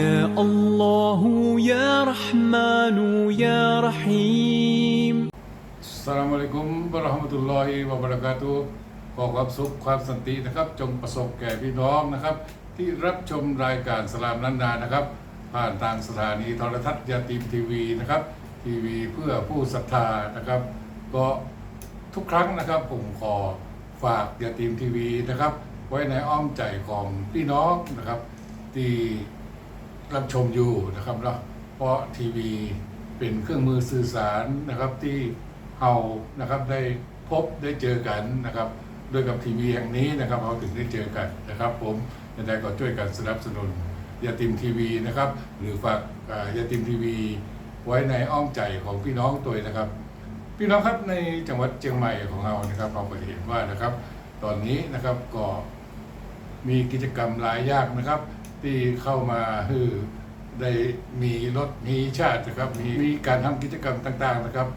يا الله يا رحمن يا رحيم สลามอะลัยกุมบะเราะห์มะตุลลอฮิวะบะเราะกาตุฮ์ขอความสุขความสันตินะครับ จงประสบแก่พี่น้องนะครับ ที่รับชมรายการสลามนันนานะครับ ผ่านทางสถานีโทรทัศน์ยาตีมทีวีนะครับ ทีวีเพื่อผู้ศรัทธานะครับ ก็ทุกครั้งนะครับ ผมขอฝากยาตีมทีวีนะครับ ไว้ในอ้อมใจของพี่น้องนะครับ ที่ รับชมอยู่นะครับเนาะเพราะทีวีเป็นเครื่องมือสื่อสารนะครับที่เรานะครับได้พบได้เจอกันนะครับด้วยกับทีวีแห่งนี้นะครับเราถึงได้เจอกันนะครับ ผมยังไงก็ช่วยกันสนับสนุนยาติมทีวีนะครับ หรือฝากยาติมทีวี ไว้ในอ้อมใจของพี่น้องตัวนะครับ พี่น้องครับในจังหวัดเชียงใหม่ของเรานะครับ เราก็เห็นว่านะครับ ตอนนี้นะครับก็มีกิจกรรมหลายอย่างนะครับ ที่เข้ามาคือได้มีรถมีชาตินะครับมีมีการทำกิจกรรมต่างๆนะครับ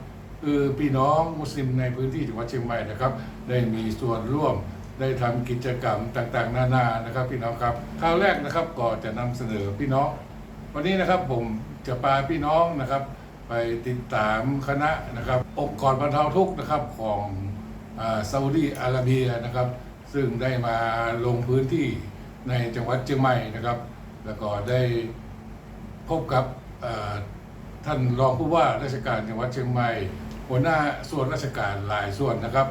คือพี่น้องมุสลิมในพื้นที่จังหวัดเชียงใหม่นะครับ ได้มีส่วนร่วมได้ทำกิจกรรมต่างๆ นานานะครับ พี่น้องครับคราวแรกนะครับก็จะนำเสนอพี่น้อง วันนี้นะครับผมจะพาพี่น้องนะครับ ไปติดตามคณะนะครับ องค์กรบรรเทาทุกข์นะครับของอาซาอุดีอาระเบียนะครับ ซึ่งได้มาลงพื้นที่ ในจังหวัดเชียงใหม่นะครับ แล้วก็ได้พบกับท่านรองผู้ว่าราชการจังหวัดเชียงใหม่ หัวหน้าส่วนราชการหลายส่วนนะครับ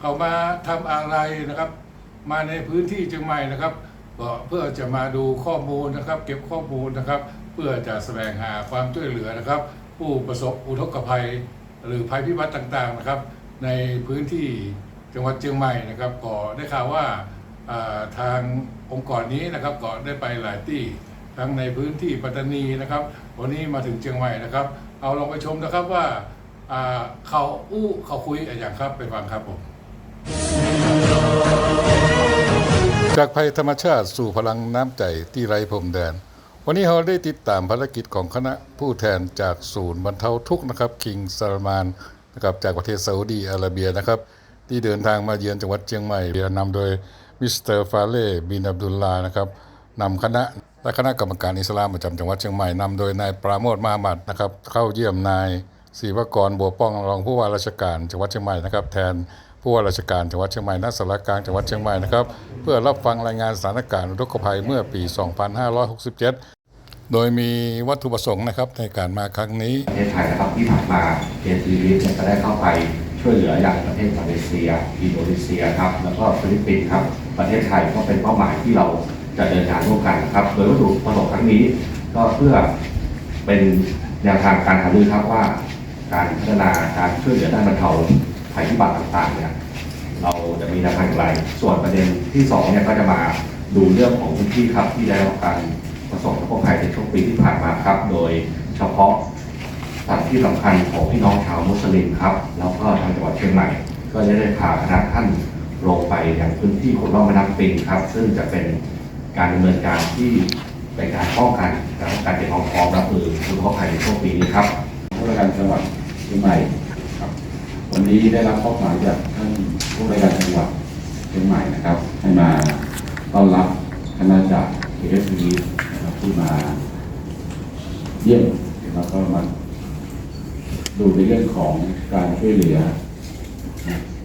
เขามาทำอะไรนะครับ มาในพื้นที่เชียงใหม่นะครับก็เพื่อจะมาดูข้อมูลนะครับ เก็บข้อมูลนะครับ เพื่อจะแสวงหาความช่วยเหลือนะครับ ผู้ประสบอุทกภัย หรือภัยพิบัติต่างๆนะครับ ในพื้นที่จังหวัดเชียงใหม่นะครับก็ได้ข่าวว่า ทางองค์กรนี้นะครับก็ได้ไปหลายที่ทั้งในพื้นที่ปัตตานีนะครับ วันนี้มาถึงเชียงใหม่นะครับ เอาลองไปชมนะครับว่าเขาอู้เขาคุยอะไรอย่างครับไปฟังครับผมจากภัยธรรมชาติสู่พลังน้ำใจที่ไร้พรมแดน วันนี้เราได้ติดตามภารกิจของคณะผู้แทนจากศูนย์บรรเทาทุกข์นะครับคิงซาลมานนะครับจากประเทศซาอุดีอาระเบียนะครับ ที่เดินทางมาเยือนจังหวัดเชียงใหม่เรียนนำโดย มิสเตอร์ฟาเล่บินอับดุลลานะครับนำคณะและคณะกรรมการอิสลามประจำจังหวัดเชียงใหม่นำโดยนายปราโมทมาหมัดนะครับเข้าเยี่ยมนายศรีวกรบัวป้องรองผู้ว่าราชการจังหวัดเชียงใหม่นะครับแทนผู้ว่าราชการจังหวัดเชียงใหม่ณสารกลางจังหวัดเชียงใหม่นะครับเพื่อรับฟังรายงานสถานการณ์อุทกภัยเมื่อปี 2567 โดยมีวัตถุประสงค์นะครับในการมาครั้งนี้ประเทศไทยนะครับที่ผ่านมาเอทีวีเนี่ยก็ได้เข้าไปช่วยเหลืออย่างประเทศมาเลเซีย อินโดนีเซียครับแล้วก็ฟิลิปปินส์ครับ ประเทศไทยก็เป็นเป้าหมายที่เราจะเดินทางร่วมกันครับ โดยวัตถุประสงค์ครั้งนี้ก็เพื่อเป็นแนวทางการหารือครับว่า การพัฒนาการช่วยเหลือด้านบรรเทาภัยพิบัติต่างๆเนี่ยเราจะมีแนวทางอย่างไร ส่วนประเด็นที่สองเนี่ยก็จะมาดูเรื่องของพื้นที่ครับที่ได้รับการประสบอุทกภัยในช่วงปีที่ผ่านมาครับ โดยเฉพาะสถานที่สำคัญของพี่น้องชาวมุสลิมครับ แล้วก็ทางจังหวัดเชียงใหม่ ก็จะได้พาคณะท่าน ลงไปอยังพื้นที่ขุดลอกแม่น้ำปิงครับ ซึ่งจะเป็นการดำเนินการที่เป็นการป้องกันและการเตรียมความพร้อมรับมืออุทกภัยในช่วงปีนี้ครับผู้ราชการจังหวัดเชียงใหม่ครับ วันนี้ได้รับมอบหมายจากท่านผู้ราชการจังหวัดเชียงใหม่นะครับ ให้มาต้อนรับคณะจากเอเอสซีนะครับที่มาเยี่ยมแล้วก็มาดูในเรื่องของการช่วยเหลือ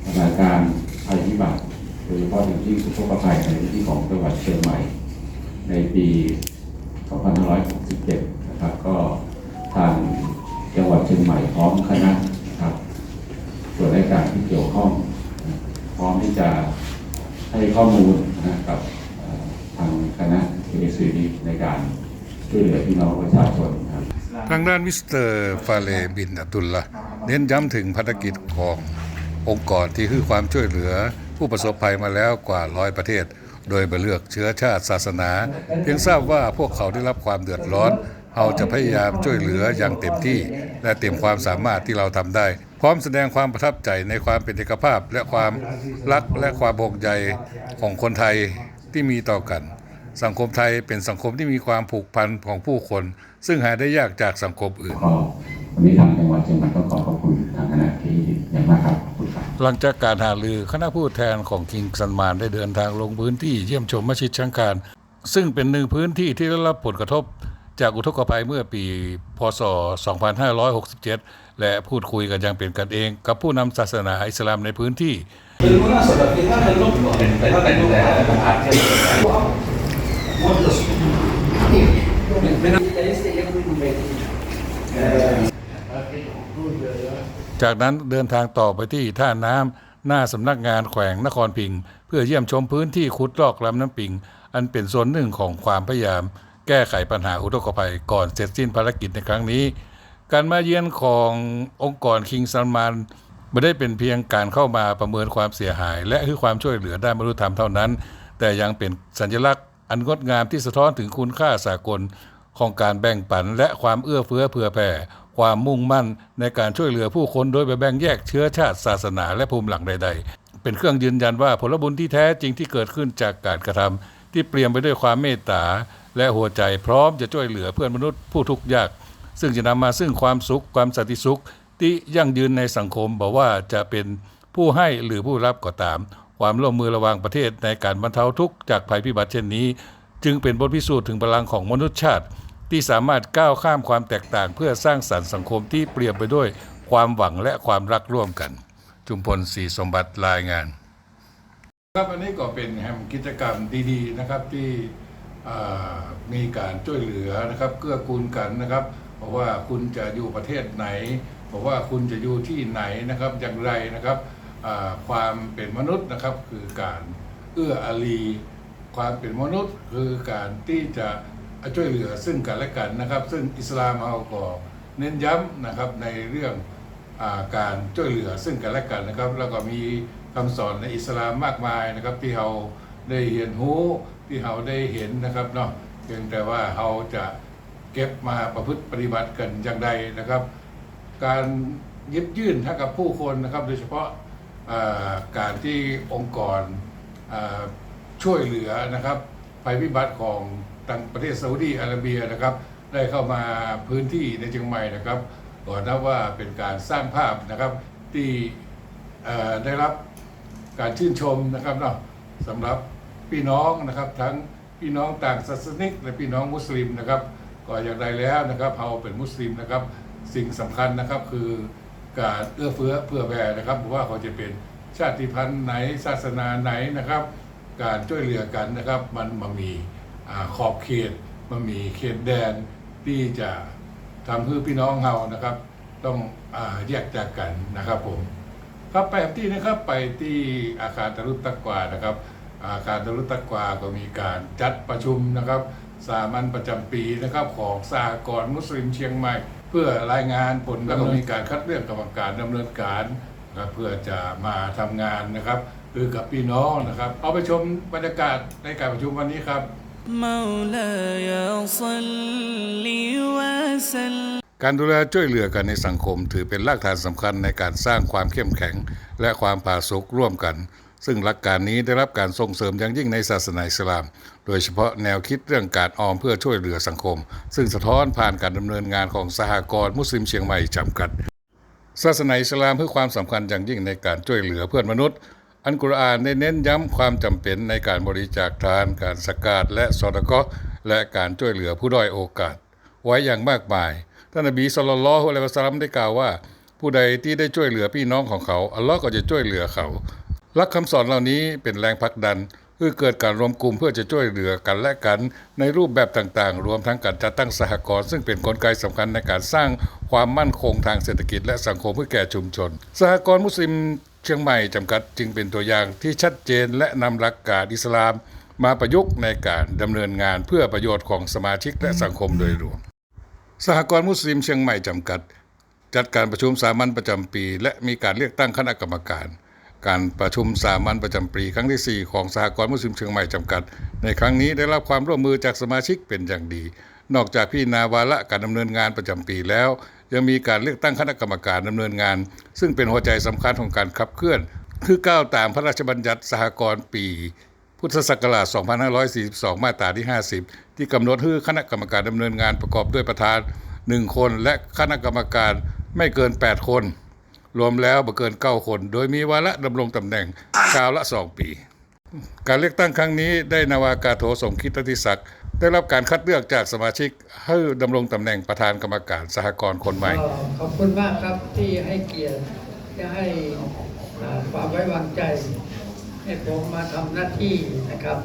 สถานการณ์ ภัยพิบัติโดยเฉพาะอย่างที่สุขภภัยในพื้นที่ของจังหวัดเชียงใหม่ ในปี2567นะครับก็ทางจังหวัดเชียงใหม่พร้อมคณะนะครับส่วนราชการที่เกี่ยวข้อง พร้อมที่จะให้ข้อมูลนะกับทางคณะเอเซีในการช่วยเหลือพี่น้องประชาชนครับทางด้านมิสเตอร์ฟาเลบินอับดุลละเน้นย้ำถึงภารกิจของ องค์กรที่คือความช่วยเหลือผู้ประสบภัยมาแล้วกว่าร้อยประเทศ โดยไม่เลือกเชื้อชาติศาสนา เพียงทราบว่าพวกเขาได้รับความเดือดร้อนเราจะพยายามช่วยเหลืออย่างเต็มที่ และเต็มความสามารถที่เราทำได้ พร้อมแสดงความประทับใจในความเป็นเอกภาพ และความรักและความห่วงใยของคนไทยที่มีต่อกัน สังคมไทยเป็นสังคมที่มีความผูกพันของผู้คน ซึ่งหาได้ยากจากสังคมอื่นก็วันนี้ทางจังหวัดเชียงใหม่ก็ขอขอบคุณทางคณะที่อย่างมากครับ หลังจากการหารือคณะผู้แทนของคิงซันมานได้เดินทางลงพื้นที่เยี่ยมชมมัสยิดชังการ ซึ่งเป็นหนึ่งพื้นที่ที่ได้รับผลกระทบจากอุทกภัยเมื่อปีพศ 2567 และพูดคุยกันอย่างเป็นกันเอง กับผู้นำศาสนาอิสลามในพื้นที่ จากนั้นเดินทางต่อไปที่ท่าน้ำหน้าสำนักงานแขวงนครพิง เพื่อเยี่ยมชมพื้นที่ขุดลอกลำน้ำปิง อันเป็นส่วนหนึ่งของความพยายาม แก้ไขปัญหาอุทกภัยก่อนเสร็จสิ้นภารกิจในครั้งนี้ การมาเยือนขององค์กรคิงซัลมานไม่ได้เป็นเพียงการเข้ามาประเมินความเสียหาย และคือความช่วยเหลือด้านมนุษยธรรมเท่านั้น แต่ยังเป็นสัญลักษณ์อันงดงามที่สะท้อนถึงคุณค่าสากลของการแบ่งปันและความเอื้อเฟื้อเผื่อแผ่ความมุ่งมั่นในการช่วยเหลือผู้คนโดยไปแบ่งแยกเชื้อชาติศาสนาและภูมิหลังใด ๆ เป็นเครื่องยืนยันว่าผลบุญที่แท้จริงที่เกิดขึ้นจากการกระทำที่เปลี่ยนไปด้วยความเมตตาและหัวใจพร้อมจะช่วยเหลือเพื่อนมนุษย์ผู้ทุกข์ยาก ซึ่งจะนำมาซึ่งความสุขความสันติสุข ที่ยั่งยืนในสังคมบอกว่าจะเป็นผู้ให้หรือผู้รับก็ตาม ความร่วมมือระหว่างประเทศในการบรรเทาทุกข์จากภัยพิบัติเช่นนี้ จึงเป็นบทพิสูจน์ถึงพลังของมนุษยชาติ ที่สามารถก้าวข้ามความแตกต่าง เพื่อสร้างสรรค์สังคมที่เปลี่ยนไปด้วยความหวังและความรักร่วมกัน จุมพลศรีสมบัติรายงาน ครับอันนี้ก็เป็นแห่งกิจกรรมดีๆนะครับที่มีการช่วยเหลือนะครับเกื้อกูลกันนะครับบอกว่าคุณจะอยู่ประเทศไหนบอกว่าคุณจะอยู่ที่ไหนนะครับอย่างไรนะครับความเป็นมนุษย์นะครับคือการเอื้ออารีความเป็นมนุษย์คือการที่จะ ช่วยเหลือซึ่งกันและกันนะครับ ซึ่งอิสลามเราก็เน้นย้ำนะครับในเรื่องอาการช่วยเหลือซึ่งกันและกันนะครับ แล้วก็มีคำสอนในอิสลามมากมายนะครับ ที่เราได้เรียนรู้ที่เราได้เห็นนะครับเนาะเพียงแต่ว่าเราจะเก็บมาประพฤติปฏิบัติกันอย่างไรนะครับ การยึดยื่นให้กับผู้คนนะครับ โดยเฉพาะาการที่องค์กรช่วยเหลือนะครับภัยพิบัติของ ทางประเทศซาอุดีอาระเบียนะครับ ได้เข้ามาพื้นที่ในเชียงใหม่นะครับก่อนนับว่าเป็นการสร้างภาพนะครับที่ได้รับการชื่นชมนะครับเนาะสำหรับพี่น้องนะครับทั้งพี่น้องต่างศาสนิกและพี่น้องมุสลิมนะครับก็อย่างไรแล้วนะครับเราเป็นมุสลิมนะครับ สิ่งสำคัญนะครับคือการเอื้อเฟื้อเพื่อแผ่นะครับเพราะว่าเขาจะเป็นชาติพันธุ์ไหนศาสนาไหนนะครับ การช่วยเหลือกันนะครับมันมามี ขอบเขตมันมีเขตแดนที่จะทำเพื่อพี่น้องเรานะครับ ต้องแยกจากกันนะครับผมครับไปที่นะครับไปที่อาคารตรุตะกวานะครับ อาคารตรุตะกวาก็มีการจัดประชุมนะครับสามัญประจำปีนะครับของสากรมุสลิมเชียงใหม่ เพื่อรายงานผลแล้วก็มีการคัดเลือกกรรมการดำเนินการเพื่อจะมาทำงานนะครับคือกับพี่น้องนะครับ เอาไปชมบรรยากาศในการประชุมวันนี้ครับ การดูแลช่วยเหลือกันในสังคม ถือเป็นรากฐานสำคัญในการสร้างความเข้มแข็ง และความผาสุกร่วมกัน ซึ่งหลักการนี้ได้รับการส่งเสริมอย่างยิ่งในศาสนาอิสลาม โดยเฉพาะแนวคิดเรื่องการออมเพื่อช่วยเหลือสังคม ซึ่งสะท้อนผ่านการดำเนินงานของสหกรณ์มุสลิมเชียงใหม่จำกัด ศาสนาอิสลามเพื่อความสำคัญอย่างยิ่งในการช่วยเหลือเพื่อนมนุษย์ อันกุรอานได้เน้นย้ำความจำเป็นในการบริจาคทาน การสกาดและสอดะกะและการช่วยเหลือผู้ด้อยโอกาส ไว้อย่างมากมาย ท่านนบีสุลต่านละฮ์อะลัยวะซัลลัมได้กล่าวว่า ผู้ใดที่ได้ช่วยเหลือพี่น้องของเขา อัลลอฮ์ก็จะช่วยเหลือเขาหลักคำสอนเหล่านี้เป็นแรงผลักดันคือเกิดการรวมกลุ่มเพื่อจะช่วยเหลือกันและกันในรูปแบบต่างๆ รวมทั้งการจัดตั้งสหกรณ์ซึ่งเป็นกลไกสำคัญในการสร้างความมั่นคงทางเศรษฐกิจและสังคมเพื่อแก่ชุมชน สหกรณ์มุสลิม เชียงใหม่จำกัดจึงเป็นตัวอย่างที่ชัดเจนและนำหลักการอิสลามมาประยุกต์ในการดำเนินงานเพื่อประโยชน์ของสมาชิกและสังคมโดยรวม สหกรณ์มุสลิมเชียงใหม่จำกัด จัดการประชุมสามัญประจำปี และมีการเลือกตั้งคณะกรรมการ การประชุมสามัญประจำปีครั้งที่ 4 ของสหกรณ์มุสลิมเชียงใหม่จำกัด ในครั้งนี้ได้รับความร่วมมือจากสมาชิกเป็นอย่างดี นอกจากพี่นาวาระการดำเนินงานประจำปีแล้ว ยังมีการเลือกตั้งคณะกรรมการดำเนินงาน ซึ่งเป็นหัวใจสำคัญของการขับเคลื่อน คือก้าวตามพระราชบัญญัติสหกรณ์ปี พุทธศักราช 2542 มาตราที่ 50 ที่กำหนดให้คณะกรรมการดำเนินงานประกอบด้วยประธาน 1 คน และคณะกรรมการไม่เกิน 8 คน รวมแล้วบ่เกิน 9 คน โดยมีวาระดำรงตำแหน่งคราวละ 2 ปี การเลือกตั้งครั้งนี้ได้นาวากาโทสมคิดติศักดิ์ ได้รับการคัดเลือกจากสมาชิกให้ดำรงตำแหน่งประธานกรรมการสหกรณ์คนใหม่ ก็ขอบคุณมากครับที่ให้เกียรติที่ให้อ่าความไว้วางใจ ให้ผมมาทำหน้าที่นะครับ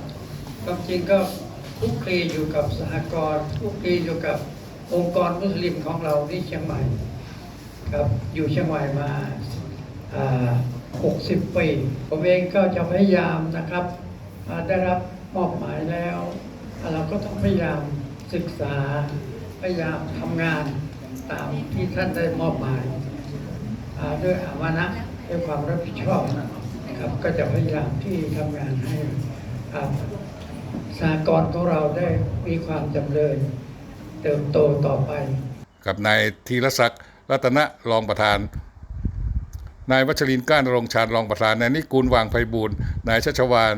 ความจริงก็คลุกคลีอยู่กับสหกรณ์คลุกคลีอยู่กับองค์กรมุสลิมของเราที่เชียงใหม่ครับอยู่เชียงใหม่มาอ่า60 ปี ผมเองก็จะพยายามนะครับอ่าได้รับมอบหมายแล้ว เราก็ต้องพยายามศึกษา พยายามทำงานตามที่ท่านได้มอบหมายด้วยอามานะด้วยความรับผิดชอบนะครับ ก็จะพยายามที่ทำงานให้สากลของเราได้มีความจำเริญเติบโตต่อไป กับนายธีรศักดิ์รัตนะรองประธาน นายวัชรินก้านรงชาญรองประธานนายนิกูลวางไพบูลย์นายชัชวาน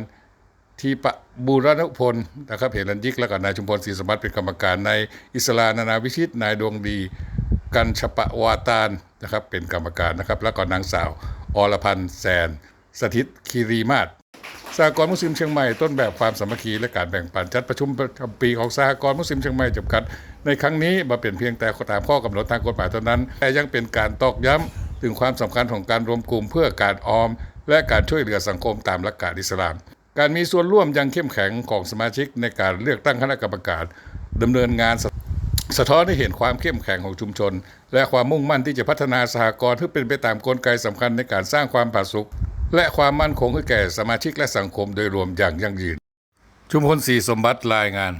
ทีปะบูรณพลนะครับเหรันยิกและก็นายชุมพลศรีสมบัติเป็นกรรมการนายอิสลานานาวิชิตนายดวงดี กันชปะวาตานนะครับเป็นกรรมการนะครับ แล้วก็นางสาวอรพันธ์แสน สถิตคีรีมาศสหกรณ์มุสลิมเชียงใหม่ต้นแบบความสามัคคีและการแบ่งปันจัดประชุมประจำปีของสหกรณ์มุสลิมเชียงใหม่จำกัด ในครั้งนี้มาเป็นเพียงแต่ตามข้อกำหนดทางกฎหมายเท่านั้น แต่ยังเป็นการตอกย้ำถึงความสำคัญของการรวมกลุ่มเพื่อการออม และการช่วยเหลือสังคมตามหลักการอิสลาม การมีส่วนร่วมอยังเข้มแข็งของสมาชิกในการเลือกตั้งคณะกรรมการดำเนินงานสะท้อนให้เห็นความเข้มแข็งของชุมชน และความมุ่งมั่นที่จะพัฒนาสหกรณ์เพื่อเป็นไปตามกลไกสำคัญในการสร้างความผาสุกและความมั่นคงให้แก่สมาชิกและสังคมโดยรวมอย่างยั่งยืน ชุมพลศรีสมบัติรายงาน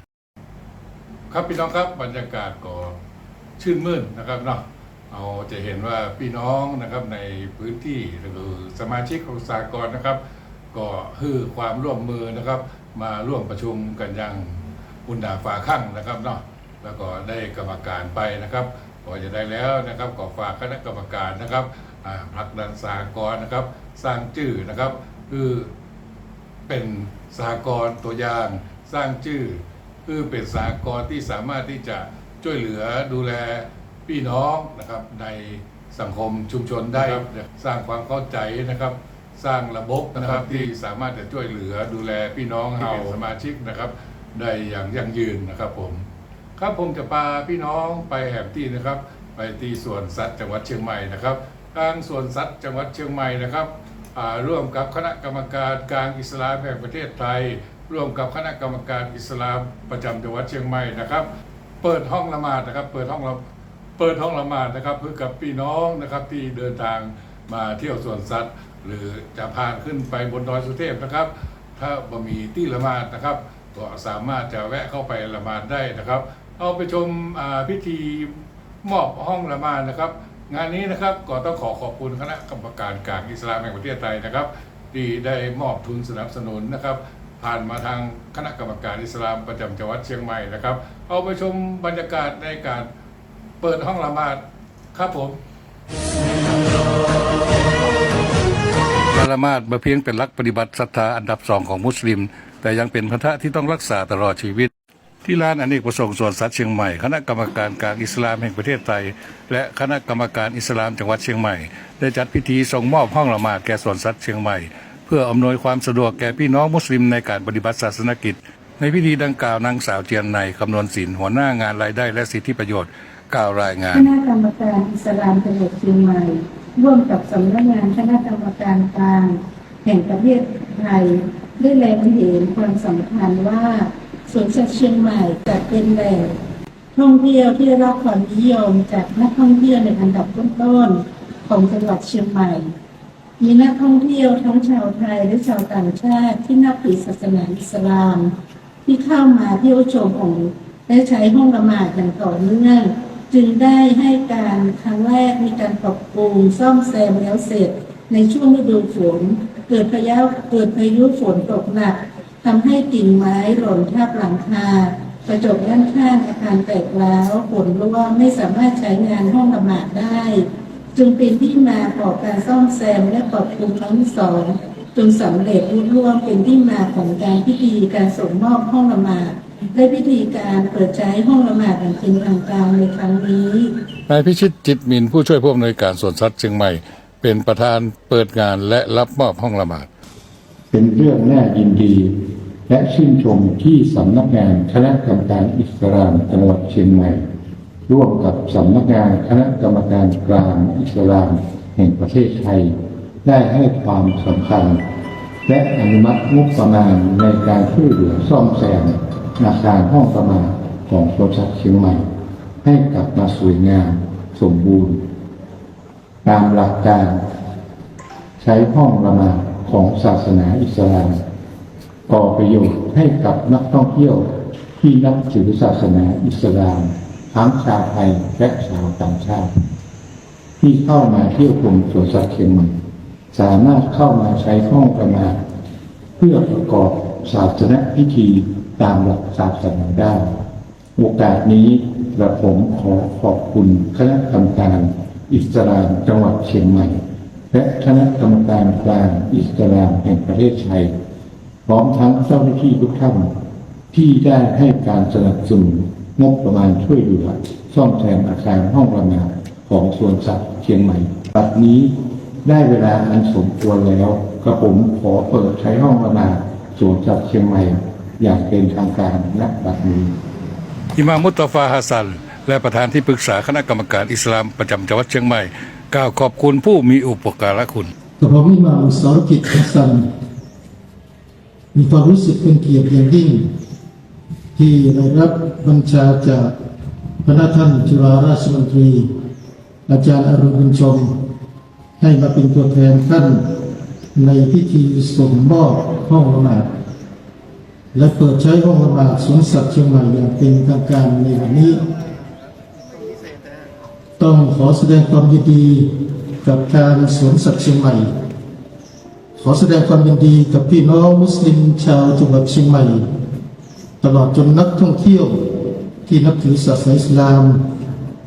ครับพี่น้องครับบรรยากาศก็ชื่นมื่นนะครับเนาะเอาจะเห็นว่าพี่น้องนะครับในพื้นที่หรือสมาชิกของสากลนะครับ ก็ฮือความร่วมมือนะครับ มาร่วมประชุมกันอย่างอุ่นดาฝาข้างนะครับเนาะแล้วก็ได้กรรมการไปนะครับพอจะได้แล้วนะครับก็ฝากคณะกรรมการนะครับอ่าผลักดันสากลนะครับ สร้างชื่อนะครับ คือเป็นสหกรณ์ตัวอย่างสร้างชื่อ คือเป็นสหกรณ์ที่สามารถที่จะช่วยเหลือดูแลพี่น้องนะครับในสังคมชุมชนได้ครับสร้างความเข้าใจนะครับ สร้างระบบนะครับที่สามารถจะช่วยเหลือดูแลพี่น้องที่เป็นสมาชิกนะครับ ได้อย่างยั่งยืนนะครับผม ครับผมจะพาพี่น้องไปแหมที่นะครับ ไปที่สวนสัตว์จังหวัดเชียงใหม่นะครับทางสวนสัตว์จังหวัดเชียงใหม่นะครับอ่าร่วมกับคณะกรรมการกลางอิสลามแห่งประเทศไทย ร่วมกับคณะกรรมการอิสลามประจำจังหวัดเชียงใหม่นะครับ เปิดห้องละหมาดนะครับ เปิดห้องละเปิดห้องละหมาดนะครับเพื่อกับพี่น้องนะครับที่เดินทางมาเที่ยวสวนสัตว์ หรือจะผ่านขึ้นไปบนดอยสุเทพนะครับ ถ้าบ่มีที่ละมาดนะครับ ก็สามารถจะแวะเข้าไปละมาดได้นะครับ เอาไปชมพิธีมอบห้องละมาดนะครับ งานนี้นะครับก็ต้องขอขอบคุณคณะกรรมการกลางอิสลามแห่งประเทศไทยนะครับที่ได้มอบทุนสนับสนุนนะครับ ผ่านมาทางคณะกรรมการอิสลามประจำจังหวัดเชียงใหม่นะครับ เอาไปชมบรรยากาศในการเปิดห้องละมาดครับผม การละมาดมาเพียงเป็นลักปฏิบัติศรัทธาอันดับสองของมุสลิม แต่ยังเป็นพันธะที่ต้องรักษาตลอดชีวิต ที่ลานอเนกประสงค์สวนสัตว์เชียงใหม่คณะกรรมการกลางอิสลามแห่งประเทศไทย และคณะกรรมการอิสลามจังหวัดเชียงใหม่ ได้จัดพิธีส่งมอบห้องละหมาดแก่สวนสัตว์เชียงใหม่ เพื่ออำนวยความสะดวกแก่พี่น้องมุสลิมในการปฏิบัติศาสนกิจ ในพิธีดังกล่าวนางสาวเจียนในคำนวณศิลป์หัวหน้างานรายได้และสิทธิประโยชน์กล่าวรายงานคณะกรรมการอิสลามจังหวัดเชียงใหม่ ร่วมกับสำนักงานคณะกรรมการกลางแห่งประเทศไทยได้แลงเห็นความสำคัญว่าสวนสัตว์เชียงใหม่จะเป็นแหล่งท่องเที่ยวที่ได้รับความนิยมจากนักท่องเที่ยวในอันดับต้นๆของจังหวัดเชียงใหม่ มีนักท่องเที่ยวทั้งชาวไทยและชาวต่างชาติที่นับถือศาสนาอิสลาม ที่เข้ามาเที่ยวชมองค์และใช้ห้องละหมาดอย่างต่อเนื่อง จึงได้ให้การครั้งแรกมีการปรับปรุงซ่อมแซมแล้วเสร็จ ในช่วงฤดูฝน เกิดพายุเกิดพายุฝนตกหนักทำให้กิ่งไม้หล่นทับหลังคากระจกด้านข้างอาคารแตกร้าวฝนรั่วไม่สามารถใช้งานห้องละหมาดได้ จึงเป็นที่มาของการซ่อมแซมและปรับปรุงครั้งที่สองจนสำเร็จรุ่ร่วงเป็นที่มาของการพิธีการส่งมอบห้องละหมาด และพิธีการเปิดใช้ห้องละหมาดอย่างเป็นทางการในครั้งนี้นายพิชิตจิตมินผู้ช่วยผู้อำนวยการสวนสัตว์เชียงใหม่ เป็นประธานเปิดงานและรับมอบห้องละหมาด เป็นเรื่องน่ายินดี และชื่นชมที่สำนักงานคณะกรรมการอิสลามจังหวัดเชียงใหม่ ร่วมกับสำนักงานคณะกรรมการกลางอิสลามแห่งประเทศไทย ได้ให้ความสำคัญ และอนุมัติงบประมาณในการช่วยเหลือซ่อมแซม อาคารห้องประมาณของสวนสัตว์เชียงใหม่ ให้กลับมาสวยงามสมบูรณ์ ตามหลักการใช้ห้องละมาดของศาสนาอิสลามก่อประโยชน์ให้กับนักท่องเที่ยวที่นับถือศาสนาอิสลามทั้งชาวไทยและชาวต่างชาติ ที่เข้ามาเที่ยวชมสวนสัตว์เชียงใหม่สามารถเข้ามาใช้ห้องประมาณ เพื่อประกอบศาสนพิธี ตามหลักศาสนาได้ โอกาสนี้กระผมขอขอบคุณคณะกรรมการอิสลามจังหวัดเชียงใหม่ และคณะกรรมการกลางอิสลามแห่งประเทศไทยพร้อมทั้งเจ้าหน้าที่ทุกท่านที่ได้ให้การสนับสนุนงบประมาณช่วยเหลือซ่อมแซมอาคารห้องประมาณของสวนสัตว์เชียงใหม่บัดนี้ได้เวลาอันสมควรแล้วกระผมขอเปิดใช้ห้องประมาณสวนสัตว์เชียงใหม่ อย่างเป็นทางการณบัดนี้อิหม่ามมุตตาฟาฮัสซัน และประธานที่ปรึกษาคณะกรรมการอิสลามประจำจังหวัดเชียงใหม่กล่าวขอบคุณผู้มีอุปการะคุณกับผมอิหม่ามสรกิจฮัสซัน มีความรู้สึกเป็นเกียรติอย่างยิ่ง ที่ได้รับบัญชาจากพระท่านจุฬาราชมนตรี อาจารย์อรุณบุญชม ให้มาเป็นตัวแทนท่านในพิธีส่งมอบห้องละหมาด และเปิดใช้ห้องละหมาดสวนสัตว์เชียงใหม่อย่างเป็นทางการในวันนี้ ต้องขอแสดงความยินดีกับทางสวนสัตว์เชียงใหม่ ขอแสดงความยินดีกับพี่น้องมุสลิมชาวจังหวัดเชียงใหม่ ตลอดจนนักท่องเที่ยวที่นับถือศาสนาอิสลาม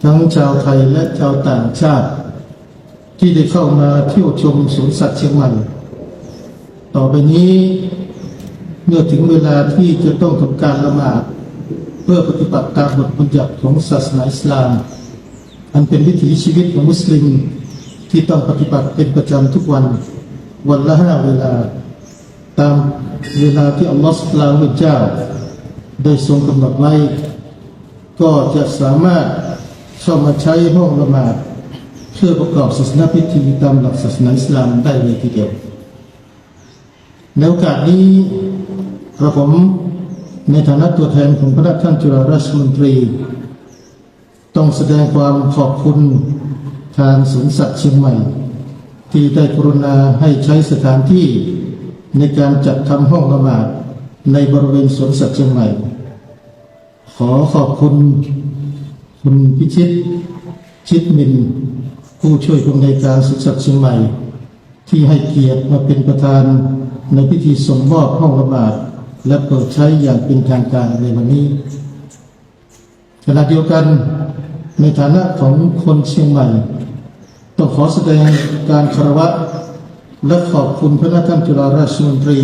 ทั้งชาวไทยและชาวต่างชาติ ที่ได้เข้ามาเที่ยวชมสวนสัตว์เชียงใหม่ ต่อไปนี้ เมื่อถึงเวลาที่จะต้องทำการละหมาด เพื่อปฏิบัติตามบทบัญญัติของศาสนาอิสลาม อันเป็นวิถีชีวิตของมุสลิมที่ต้องปฏิบัติเป็นประจำทุกวัน วันละห้าเวลา ตามเวลาที่อัลลอฮฺสุบฮานะฮูวะเจ้า ได้ทรงกำหนดไว้ ก็จะสามารถเข้ามาใช้ห้องละหมาดเพื่อประกอบศาสนาพิธีตามหลักศาสนาอิสลามได้เลยทีเดียวในโอกาสนี้ กระผมในฐานะตัวแทนของพระท่านจุฬาราชมนตรี ต้องแสดงความขอบคุณทางสวนสัตว์เชียงใหม่ ที่ได้กรุณาให้ใช้สถานที่ในการจัดทำห้องละหมาดในบริเวณสวนสัตว์เชียงใหม่ ขอขอบคุณคุณพิชิต ชิดมิน ผู้ช่วยผู้อำนการสวนสัตว์เชียงใหม่ ที่ให้เกียรติมาเป็นประธานในพิธีส่งมอบห้องละหมาด และเปิดใช้อย่างเป็นทางการในวันนี้ขณะเดียวกันในฐานะของคนเชียงใหม่ ต้องขอแสดงการคารวะ และขอบคุณพระท่านจุฬาราชมนตรี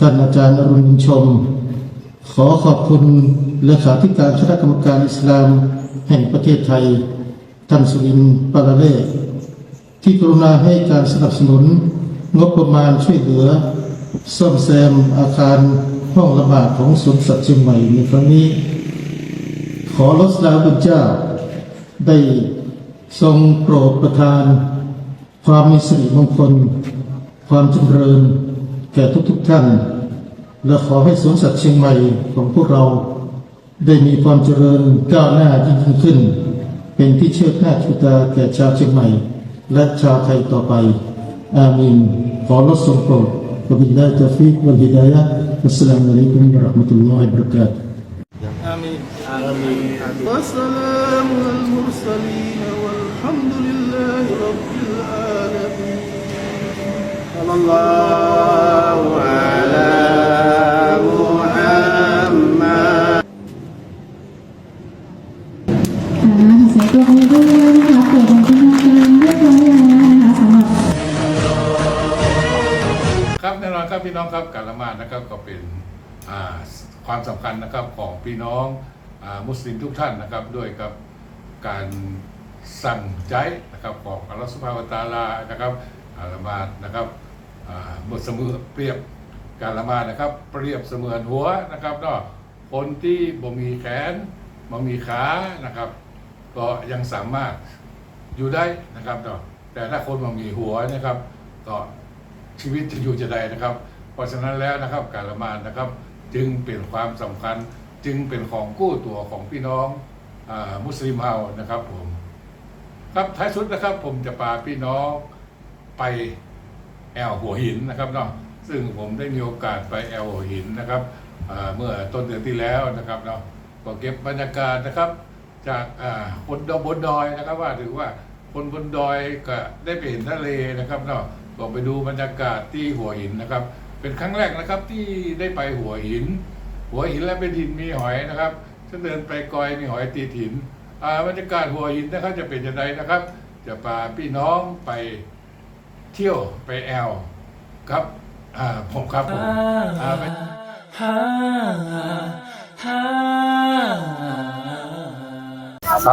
ท่านอาจารย์อรุณชม ขอขอบคุณเลขาธิการคณะกรรมการอิสลาม แห่งประเทศไทย ท่านสุรินทร์ปาราเล่ที่กรุณาให้การสนับสนุนงบประมาณช่วยเหลือ ซ่อมแซมอาคารห้องละหมาดของสวนสัตว์เชียงใหม่ในครั้งนี้ ขอรสลาบุญเจ้า ได้ทรงโปรดประทาน ความมีสิริมงคล ความจำเริญ แก่ทุกๆทท่าน และขอให้สวนสัตว์เชียงใหม่ของพวกเรา ได้มีความเจริญก้าวหน้ายิ่งขึ้น เป็นที่เชื่อหน้าชูตาแก่ชาวเชียงใหม่ และชาวไทยต่อไป อามีนขอรสทรงโปรด وبالله التوفيق والهداية. والسلام عليكم ورحمة الله وبركاته. آمين. آمين وسلام المرسلين والحمد لله رب العالمين. الله ำคัญนะครับของพี่น้องอมุสลิมทุกท่านนะครับด้วยกับการสั่งใจนะครับของอัลลอฮฺสุบฮาวะตาลานะครับอาละมาดนะครับบทเสมอเปรียบการละมาดนะครับ เปรียบเสมือนหัวนะครับเนาะคนที่บ่มีแขนบ่มีขานะครับ ก็ยังสามารถอยู่ได้นะครับเนาะแต่ถ้าคนบ่มีหัวนะครับก็ชีวิตจะอยู่จะได้นะครับ เพราะฉะนั้นแล้วนะครับการละมาดนะครับ จึงเป็นความสำคัญจึงเป็นของกู้ตัวของพี่น้องอมุสลิมเฮานะครับผม ครับท้ายสุดนะครับผมจะพาพี่น้องไปแอลหัวหินนะครับเนาะซึ่งผมได้มีโอกาสไปแอลหัวหินนะครับเมื่อต้นเดือนที่แล้วนะครับเนาะก็เก็บบรรยากาศนะครับ จากอ่าบนดอยบนดอยนะครับ ว่าถือว่าคนบนดอยก็ได้ไปเห็นทะเลนะครับเนาะก็ไปดูบรรยากาศที่หัวหินนะครับ เป็นครั้งแรกนะครับที่ได้ไปหัวหิน หัวหินและเป็นหินมีหอยนะครับฉันเดินไปกอยมีหอยตีหินอ่าบรรยากาศหัวหินนะครับจะเป็นยังไงนะครับ จะพาพี่น้องไปเที่ยวไปแอลครับอ่าผมครับผมอ่าไปคร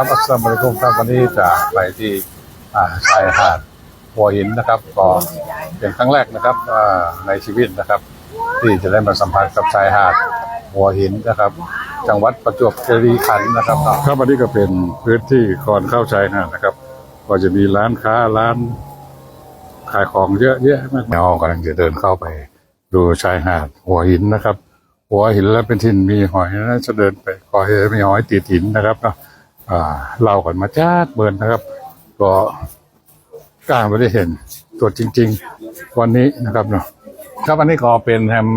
ับอัสสลามุอะลัยกุมครับวันนี้จะไปที่อ่าชายหาด หัวหินนะครับ ก็เป็นครั้งแรกนะครับในชีวิตนะครับ ที่จะได้มาสัมผัสกับชายหาดหัวหินนะครับ จังหวัดประจวบคีรีขันธ์นะครับครับอันนี้ก็เป็นพื้นที่ก่อนเข้าชายหาดนะครับ ก็จะมีร้านค้าร้านขายของเยอะแยะมากเรากำลังจะเดินเข้าไป ดูชายหาดหัวหินนะครับ หัวหินแล้วเป็นถิ่นมีหอยนะจะเดินไปก่อเหตุมีหอยติดหินนะครับเนาะเล่าก่อนมาจ้าดเบิร์นนะครับ ก็ กล้าไม่ได้เห็นตัวจริง ๆ วันนี้นะครับเนาะครับอันนี้ก็เป็นแฮม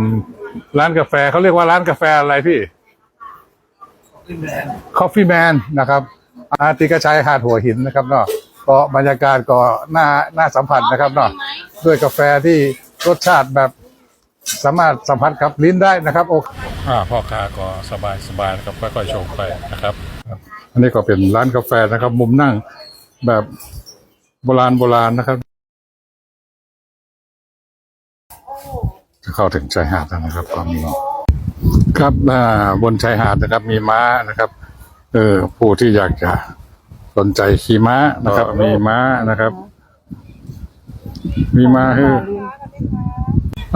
ร้านกาแฟเขาเรียกว่าร้านกาแฟอะไรพี่คอฟฟี่แมนนะครับ อาติกระชัยหาดหัวหินนะครับเนาะก็บรรยากาศก็น่าน่าสัมผัสนะครับเนาะด้วยกาแฟที่รสชาติแบบสามารถสัมผัสกับลิ้นได้นะครับโออ่าพ่อค้าก็สบายสบายนะครับค่อยๆชมไปนะครับ อันนี้ก็เป็นร้านกาแฟนะครับ มุมนั่งแบบ โบราณโบราณนะครับ จะเข้าถึงชายหาดแล้วนะครับก็มีครับอ่าบนชายหาดนะครับ มีม้านะครับ เออผู้ที่อยากจะสนใจขี่ม้านะครับ มีม้านะครับ มีม้าให้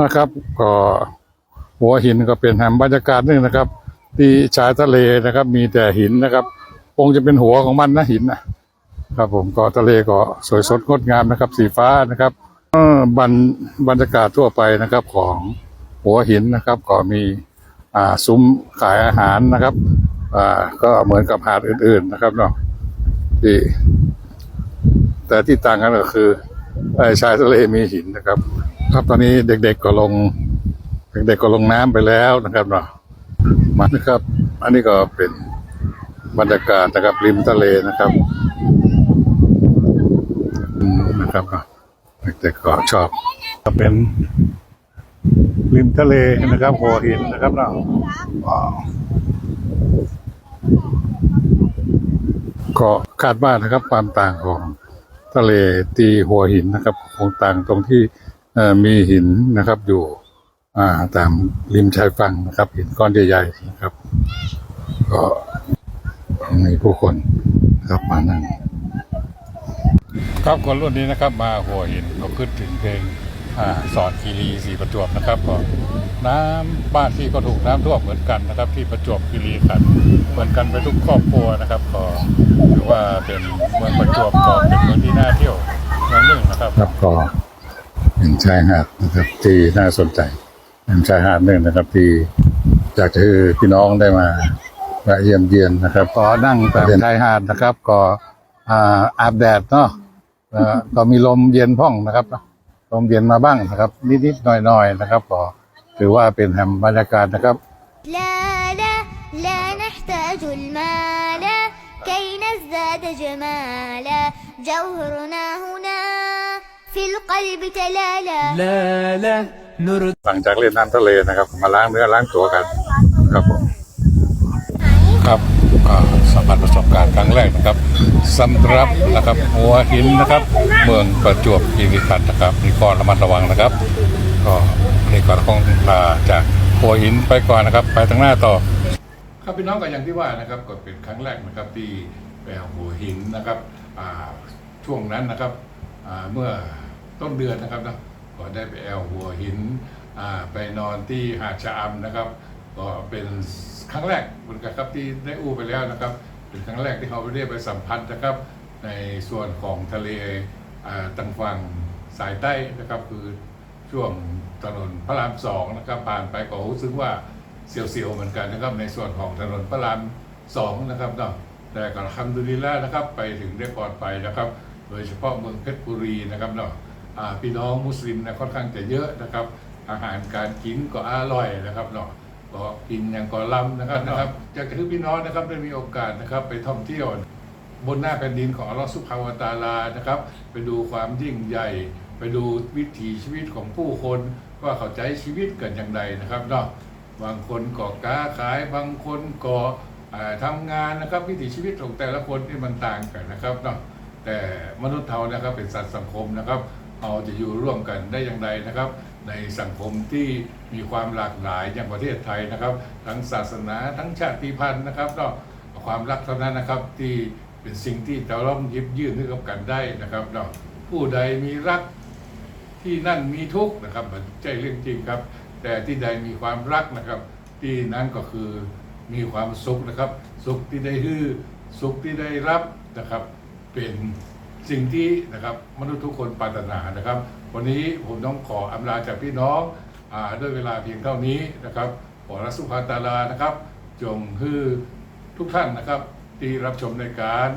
นะครับ ก็หัวหินก็เป็นแหมบรรยากาศหนึงนะครับ ที่ชายทะเลนะครับ มีแต่หินนะครับคงจะเป็นหัวของมันนะหินนะ ครับผมเก็ทะเลเก็สวยสดงดงามนะครับ สีฟ้านะครับบรรบรรยากาศทั่วไปนะครับของหัวหินนะครับ ก็มีอ่าซุ้มขายอาหารนะครับอ่าก็เหมือนกับหาดอื่น ๆนะครับเนาะที่แต่ที่ต่างกันก็คือไอ้ชายทะเลมีหินนะครับ ครับตอนนี้เด็กๆก็ลง เด็กๆก็ลงน้ำไปแล้วนะครับเนาะมานะครับ อันนี้ก็เป็นบรรยากาศนะครับริมทะเลนะครับ อืมนะครับเนาะเด็กๆก็ชอบก็เป็นริมทะเลนะครับหัวหินนะครับเนาะว้าวก็คาดว่านะครับความต่างของทะเลตีหัวหินนะครับคงต่างตรงที่เอ่อมีหินนะครับอยู่อ่าตามริมชายฝั่งนะครับ หินก้อนใหญ่ๆนะครับ ก็มีผู้คนนะครับมานั่ง ครับคนรุ่นนี้นะครับมาหัวหินก็ขึ้นถึงเพลงอ่าสอนคีรีสีประจวบนะครับก็น้ำบ้านที่ก็ถูกน้ำท่วมเหมือนกันนะครับ ที่ประจวบคีรีขันธ์เหมือนกันไปทุกครอบครัวนะครับก็ถือว่าเป็นเมืองประจวบก็เป็นเมืองที่น่าเที่ยวเมืองหนึ่งนะครับครับก็เป็นชายหาดนะครับที่น่าสนใจเป็นชายหาดหนึ่งนะครับที่อยากจะให้พี่น้องได้มาแวะเยี่ยมเยียนนะครับ ก็นั่งแบบชายหาดนะครับ ก็อ่าอาบแดดเนาะเอ่อ ก็มีลมเย็นพ่องนะครับ ลมเย็นมาบ้างนะครับ นิดๆหน่อยๆนะครับก็ถือว่าเป็นแห่งบรรยากาศนะครับ لا لا لا نحتاج المال كي نزداد جمالا جوهرنا هنا في القلب تلالا لا لا نرد หลังจากเล่นน้ำทะเลนะครับ มาล้างเนื้อล้างตัวกันครับผมครับอ่า สัมผัสประสบการณ์ครั้งแรกนะครับสำหรับนะครับหัวหินนะครับ เมืองประจวบคีรีขันธ์นะครับนี่ก็ระมัดระวังนะครับ ก็นี่ก็คงลาจากหัวหินไปก่อนนะครับ ไปทางหน้าต่อ ครับพี่น้องก็อย่างที่ว่านะครับก็เป็นครั้งแรกนะครับที่ไปหัวหินนะครับช่วงนั้นนะครับเมื่อต้นเดือนนะครับนะก็ได้ไปแอลหัวหินไปนอนที่หาดชะอำนะครับ ก็เป็น ครั้งแรกเหมือนกันครับที่ได้อู้ไปแล้วนะครับเป็นครั้งแรกที่เขาไปเรียกไปสัมพันธ์นะครับ ในส่วนของทะเลตังฝั่งสายใต้นะครับ คือช่วงถนนพระรามสองนะครับผ่านไปก็รู้สึกว่าเสียวๆเหมือนกันนะครับ ในส่วนของถนนพระรามสองนะครับเนาะแต่ก็ทำดุลิละนะครับไปถึงได้ปลอดภัยนะครับ โดยเฉพาะเมืองเพชรบุรีนะครับเนาะพี่น้องมุสลิมนะค่อนข้างจะเยอะนะครับ อาหารการกินก็อร่อยนะครับเนาะ ก็กินอย่างก็ล้ำนะครับนะครับอยากจะให้พี่น้องนะครับได้มีโอกาสนะครับไปท่องเที่ยว บนหน้าแผ่นดินของอัลลอฮฺสุบฮาวตาลานะครับ ไปดูความยิ่งใหญ่ ไปดูวิถีชีวิตของผู้คนว่าเขาใจชีวิตกันอย่างไรนะครับเนาะบางคนก่อค้าขายบางคนก่ออ่าทำงานนะครับ วิถีชีวิตของแต่ละคนที่มันต่างกันนะครับเนาะแต่มนุษย์เรานะครับเป็นสัตว์สังคมนะครับเราจะอยู่ร่วมกันได้อย่างไรนะครับ ในสังคมที่ มีความหลากหลายอย่างประเทศไทยนะครับ ทั้งศาสนาทั้งชาติพันธุ์นะครับเนาะความรักเท่านั้นนะครับที่เป็นสิ่งที่เราต้องยิบยื่นให้กับกันได้นะครับเนาะผู้ใดมีรักที่นั่นมีทุกข์นะครับมันใช่เรื่องจริงครับ แต่ที่ใดมีความรักนะครับ ที่นั้นก็คือมีความสุขนะครับ สุขที่ได้ฮือสุขที่ได้รับนะครับ เป็นสิ่งที่นะครับมนุษย์ทุกคนปรารถนานะครับ วันนี้ผมต้องขออำลาจากพี่น้อง อาด้วยเวลาเพียงเท่านี้นะครับขอรัสุภาตาลานะครับ จงฮือทุกท่านนะครับ ที่รับชมในการ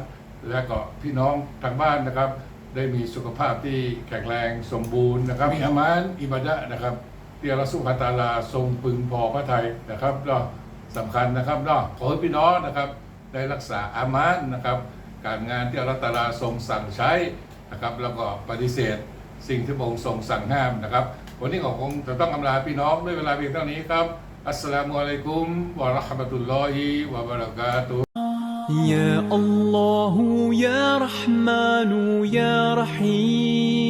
และก็พี่น้องทางบ้านนะครับ ได้มีสุขภาพที่แข็งแรงสมบูรณ์นะครับมีอามานอิบาดะนะครับที่อัสุบฮาตาลาทรงพึงพอพระไทยนะครับเนาะสำคัญนะครับเนาะขอให้พี่น้องนะครับ ได้รักษาอามานนะครับ การงานที่อัตาลาทรงสั่งใช้นะครับ แล้วก็ปฏิเสธ สิ่งที่พระองค์ทรงสั่งห้ามนะครับ วันนี้ก็คงจะต้องอำลาพี่น้องด้วยเวลาเพียงเท่านี้ครับ อัสสลามุอะลัยกุมวะเราะห์มะตุลลอฮิวะบะเราะกาตุฮ์ يا الله يا رحمن يا رحيم